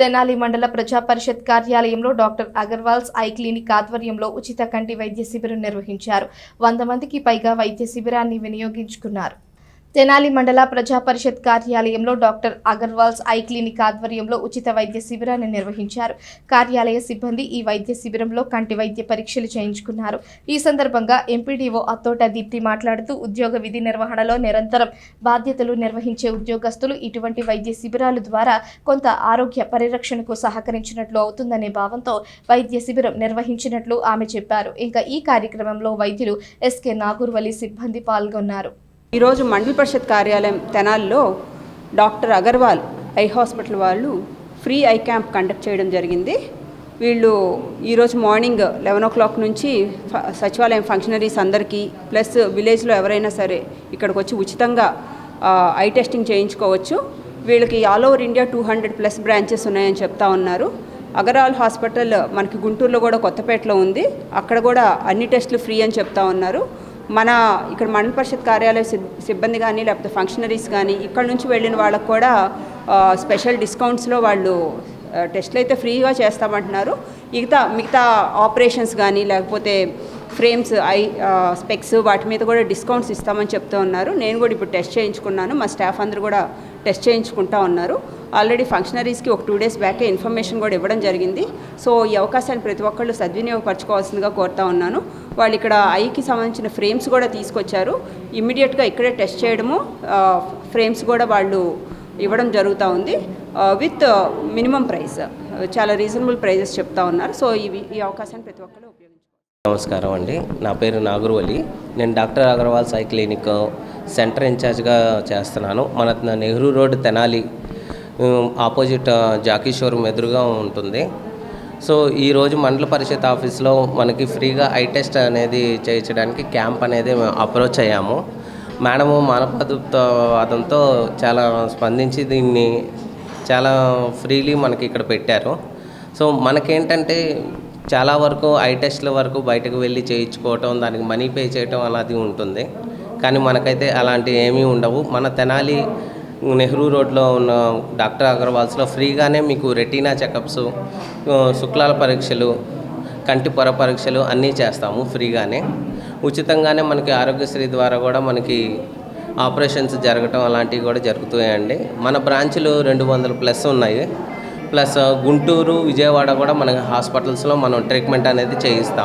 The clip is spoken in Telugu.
తెనాలి మండల ప్రజా పరిషత్ కార్యాలయంలో డాక్టర్ అగర్వాల్స్ ఐ క్లినిక్ ఆధ్వర్యంలో ఉచిత కంటి వైద్య శిబిరం నిర్వహించారు. వంద మందికి పైగా వైద్య శిబిరాన్ని వినియోగించుకున్నారు. తెనాలి మండల ప్రజా పరిషత్ కార్యాలయంలో డాక్టర్ అగర్వాల్స్ ఐ క్లినిక్ ఆధ్వర్యంలో ఉచిత వైద్య శిబిరాన్ని నిర్వహించారు. కార్యాలయ సిబ్బంది ఈ వైద్య శిబిరంలో కంటి వైద్య పరీక్షలు చేయించుకున్నారు. ఈ సందర్భంగా ఎంపీడీఓ అత్తోట దీప్తి మాట్లాడుతూ ఉద్యోగ విధి నిర్వహణలో నిరంతరం బాధ్యతలు నిర్వహించే ఉద్యోగస్తులు ఇటువంటి వైద్య శిబిరాల ద్వారా కొంత ఆరోగ్య పరిరక్షణకు సహకరించినట్లు అవుతుందనే భావంతో వైద్య శిబిరం నిర్వహించినట్లు ఆమె చెప్పారు. ఇంకా ఈ కార్యక్రమంలో వైద్యులు ఎస్కే నాగూర్వలి సిబ్బంది పాల్గొన్నారు. ఈరోజు మండల పరిషత్ కార్యాలయం తెనాల్లో డాక్టర్ అగర్వాల్ ఐ హాస్పిటల్ వాళ్ళు ఫ్రీ ఐ క్యాంప్ కండక్ట్ చేయడం జరిగింది. వీళ్ళు ఈరోజు మార్నింగ్ లెవెన్ ఓ క్లాక్ నుంచి సచివాలయం ఫంక్షనరీస్ అందరికీ ప్లస్ విలేజ్లో ఎవరైనా సరే ఇక్కడికి వచ్చి ఉచితంగా ఐ టెస్టింగ్ చేయించుకోవచ్చు. వీళ్ళకి all over India two hundred plus branches ఉన్నాయని చెప్తా ఉన్నారు. అగరాల్ హాస్పిటల్ మనకి గుంటూరులో కూడా కొత్తపేటలో ఉంది. అక్కడ కూడా అన్ని టెస్టులు ఫ్రీ అని చెప్తా ఉన్నారు. మన ఇక్కడ మండల పరిషత్ కార్యాలయ సిబ్బంది కానీ లేకపోతే ఫంక్షనరీస్ కానీ ఇక్కడ నుంచి వెళ్ళిన వాళ్ళకు కూడా స్పెషల్ డిస్కౌంట్స్లో వాళ్ళు ఆ, టెస్టులు అయితే ఫ్రీగా చేస్తామంటున్నారు. మిగతా మిగతా ఆపరేషన్స్ కానీ లేకపోతే ఫ్రేమ్స్ ఐ స్పెక్స్ వాటి మీద కూడా డిస్కౌంట్స్ ఇస్తామని చెప్తూ ఉన్నారు. నేను కూడా ఇప్పుడు టెస్ట్ చేయించుకున్నాను. మా స్టాఫ్ అందరూ కూడా టెస్ట్ చేయించుకుంటా ఉన్నారు. ఆల్రెడీ ఫంక్షనరీస్కి ఒక టూ డేస్ బ్యాకే ఇన్ఫర్మేషన్ కూడా ఇవ్వడం జరిగింది. సో ఈ అవకాశాన్ని ప్రతి ఒక్కళ్ళు సద్వినియోగపరచుకోవాల్సిందిగా కోరుతా ఉన్నాను. వాళ్ళు ఇక్కడ ఐకి సంబంధించిన ఫ్రేమ్స్ కూడా తీసుకొచ్చారు. ఇమ్మీడియట్గా ఇక్కడే టెస్ట్ చేయడము uh, ఫ్రేమ్స్ కూడా వాళ్ళు ఇవ్వడం జరుగుతూ ఉంది. విత్ మినిమం ప్రైస్ చాలా రీజనబుల్ ప్రైజెస్ చెప్తా ఉన్నారు. సో ఇవి ఈ అవకాశాన్ని ప్రతి ఒక్కళ్ళు నమస్కారం అండి. నా పేరు నాగురువలి నేను డాక్టర్ అగర్వాల్ సై క్లినిక్ సెంటర్ ఇన్ఛార్జ్గా చేస్తున్నాను. మన నెహ్రూ రోడ్ తెనాలి ఆపోజిట్ ఆ, జాకీ షోరూమ్ ఎదురుగా ఉంటుంది. సో ఈరోజు మండల పరిషత్ ఆఫీస్లో మనకి ఫ్రీగా ఐ టెస్ట్ అనేది చేయించడానికి క్యాంప్ అనేది మేము అప్రోచ్ అయ్యాము. మేడము మానవతావాదంతో చాలా స్పందించి దీన్ని చాలా ఫ్రీలీ మనకి ఇక్కడ పెట్టారు. సో మనకేంటంటే చాలా వరకు ఐ టెస్ట్ల వరకు బయటకు వెళ్ళి చేయించుకోవటం దానికి మనీ పే చేయటం అలాది ఉంటుంది. కానీ మనకైతే అలాంటివి ఏమీ ఉండవు. మన తెనాలి నెహ్రూ రోడ్లో ఉన్న డాక్టర్ అగర్వాల్స్లో ఫ్రీగానే మీకు రెటీనా చెకప్స్ శుక్లాల పరీక్షలు కంటి పొర పరీక్షలు అన్నీ చేస్తాము ఫ్రీగానే. ఉచితంగానే మనకి ఆరోగ్యశ్రీ ద్వారా కూడా మనకి ఆపరేషన్స్ జరగటం అలాంటివి కూడా జరుగుతాయండి. మన బ్రాంచ్లు రెండు వందల ప్లస్ ఉన్నాయి. ప్లస్ గుంటూరు విజయవాడ కూడా మన హాస్పిటల్స్లో మనం ట్రీట్మెంట్ అనేది చేయిస్తాం